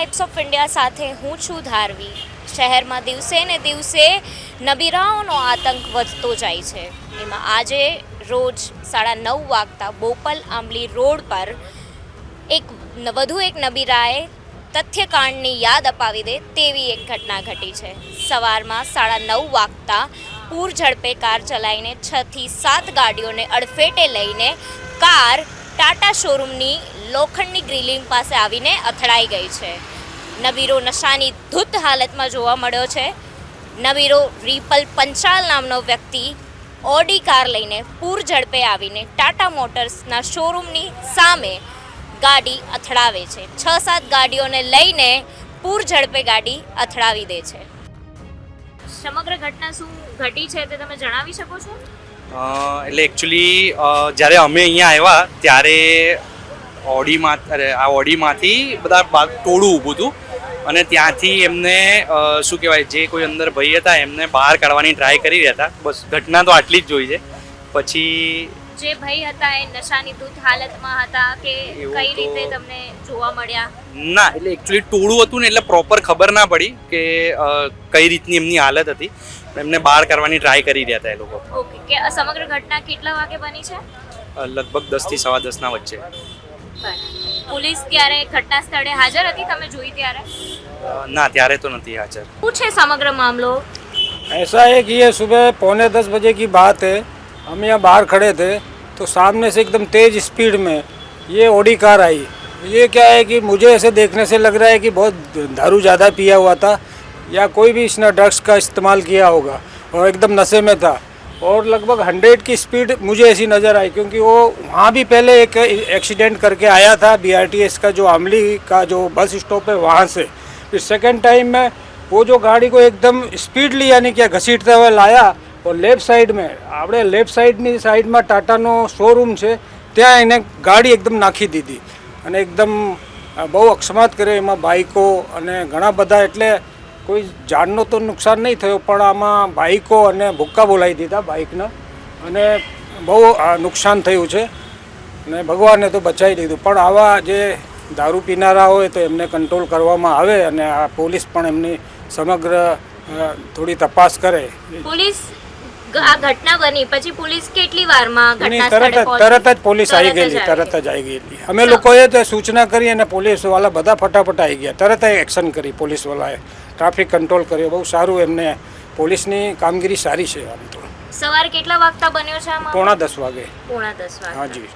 Vibes of India સાથે હું છું ધારવી. શહેરમાં દિવસે ને દિવસે નબીરાઓનો આતંક વધતો જાય છે. એમાં આજે રોજ સાડા નવ વાગતા બોપલ આંબલી રોડ પર એક વધુ એક નબીરાએ તથ્યકાંડની યાદ અપાવી દે તેવી એક ઘટના ઘટી છે. સવારમાં સાડા નવ વાગતા પૂર ઝડપે કાર ચલાવીને છથી સાત ગાડીઓને અડફેટે લઈને કાર ટાટા શોરૂમની લોખંડની ગ્રીલિંગ પાસે આવીને અથડાઈ ગઈ છે. નબીરો નશાની ધૂત હાલતમાં જોવા મળ્યો છે. નબીરો રિપલ પંચાલ નામનો વ્યક્તિ ઓડી કાર લઈને પૂર ઝડપે આવીને ટાટા મોટર્સના શોરૂમની સામે ગાડી અથડાવે છે. છ સાત ગાડીઓને લઈને પૂર ઝડપે ગાડી અથડાવી દે છે. સમગ્ર ઘટના શું ઘટી છે તે તમે જણાવી શકો છો? એટલે એકચ્યુઅલી જ્યારે અમે અહીંયા આવ્યા, ત્યારે ઓડીમાં, અરે, આ ઓડીમાંથી બધા ટોળું ઊભું હતું. અને ત્યાંથી એમને શું કહેવાય, જે કોઈ અંદર ભાઈ હતા, એમને બહાર કાઢવાની ટ્રાય કરી રહ્યા હતા. બસ, ઘટના તો આટલી જ જોઈ છે. પછી જે ભાઈ હતા એ નશાની ધૂત હાલતમાં હતા કે એવું કઈ તો- રીતે તમને જોવા મળ્યા ના એટલે એકચ્યુઅલી ટોળું હતું ને એટલે પ્રોપર ખબર ના પડી કે અ, કઈ રીતની એમની હાલત હતી એમને બહાર કરવાની ટ્રાય કરી રહ્યા હતા એ લોકો ઓકે કે આ સમગ્ર ઘટના કેટલા વાગે બની છે અ, લગભગ દસથી સવા દસના વચ્ચે પોલીસ ત્યારે ઘટના સ્થળે હાજર હતી તમે જોઈ ત્યારે અ, ના ત્યારે તો નથી હાજર શું છે સમગ્ર મામલો ऐसा है कि ये सुबह पौने दस बजे की बात है हम यहाँ बाहर खड़े थे तो सामने से एकदम तेज स्पीड में ये ओडी कार आई। ये क्या है कि मुझे ऐसे देखने से लग रहा है कि बहुत दारू ज़्यादा पिया हुआ था या कोई भी इसने ड्रग्स का इस्तेमाल किया होगा और एकदम नशे में था और लगभग हंड्रेड की स्पीड मुझे ऐसी नज़र आई क्योंकि वो वहाँ भी पहले एक एक्सीडेंट करके आया था बी का, जो आमली का जो बस स्टॉप है वहाँ से। फिर सेकेंड टाइम में वो जो गाड़ी को एकदम स्पीडली यानी क्या घसीटते हुए लाया और લેફ્ટ સાઈડ में આપણે લેફ્ટ સાઈડની સાઈડમાં ટાટાનો શોરૂમ છે ત્યાં એને ગાડી એકદમ નાખી દીધી અને એકદમ અ, બહુ અકસ્માત કર્યો એમાં બાઈકો અને ઘણા બધા એટલે કોઈ જાનનો તો નુકસાન નહીં થયો પણ આમાં બાઈકો અને ભૂક્કા બોલાવી દીધા બાઇકના અને બહુ અ, નુકસાન થયું છે અને ભગવાને તો બચાવી લીધું પણ આવા જે દારૂ પીનારા હોય તો એમને કંટ્રોલ કરવામાં આવે અને આ પોલીસ પણ એમની સમગ્ર અ, થોડી તપાસ કરે પોલીસ ગ- આ ઘટના બની. પછી પોલીસ કેટલી વારમાં ઘટના તરત સ્થળે જ પહોંચી? તરત જ પોલીસ આવી તરત જ ગયેલી આવી તરત જ આવી ગયેલી. અમે લોકોએ તો સૂચના કરી અને પોલીસવાળા બધા ફટાફટ આવી ગયા. તરત જ એક્શન કરી પોલીસ વાળાએ ટ્રાફિક કંટ્રોલ કર્યો. બહુ સારું એમને પોલીસની કામગીરી સારી છે આમ તો. સવારે કેટલા વાગતા બન્યો છે પોણા દસ વાગે. પોણા દસ વાગે હાજી